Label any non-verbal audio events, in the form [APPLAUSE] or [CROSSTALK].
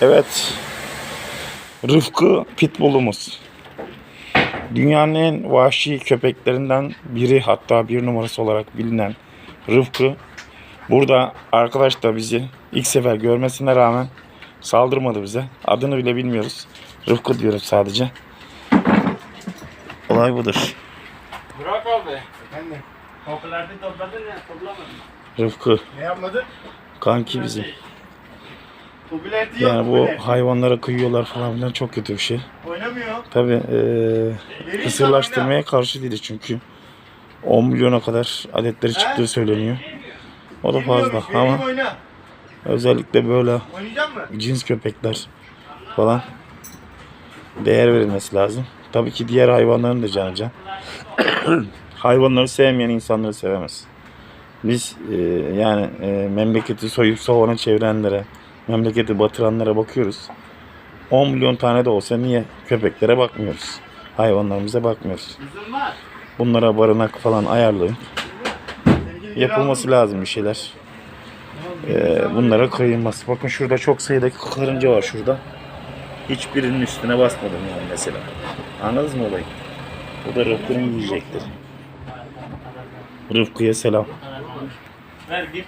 Evet. Rıfkı Pitbull'umuz. Dünyanın en vahşi köpeklerinden biri hatta bir numarası olarak bilinen Rıfkı. Burada arkadaş da bizi ilk sefer görmesine rağmen saldırmadı bize. Adını bile bilmiyoruz. Rıfkı diyoruz sadece. Olay budur. Burak abi. Efendim Toplarda topladın ya toplamadın. Rıfkı ne yapmadı? kanki bizim. Yani bu hayvanlara kıyıyorlar falan filan çok kötü bir şey. Oynamıyor. Tabi kısırlaştırmaya karşı değil çünkü 10 milyona kadar adetleri çıktığı söyleniyor. O da fazla ama özellikle böyle cins köpekler falan değer verilmesi lazım. Tabii ki diğer hayvanların da canı can. [COUGHS] Hayvanları sevmeyen insanları sevemez. Biz e, yani e, memleketi soyup soğana çevirenlere, memleketi batıranlara bakıyoruz. 10 milyon tane de olsa niye köpeklere bakmıyoruz? Hayvanlarımıza bakmıyoruz. Bunlara barınak falan ayarlayın. Yapılması lazım bir şeyler. Ee, bunlara kıyılmaz. Bakın şurada çok sayıdaki karınca var şurada. Hiçbirinin üstüne basmadım yani mesela. Anladınız mı olayı? Bu da Rıfkı'nın yiyecektir. Rıfkı'ya selam. Ver git.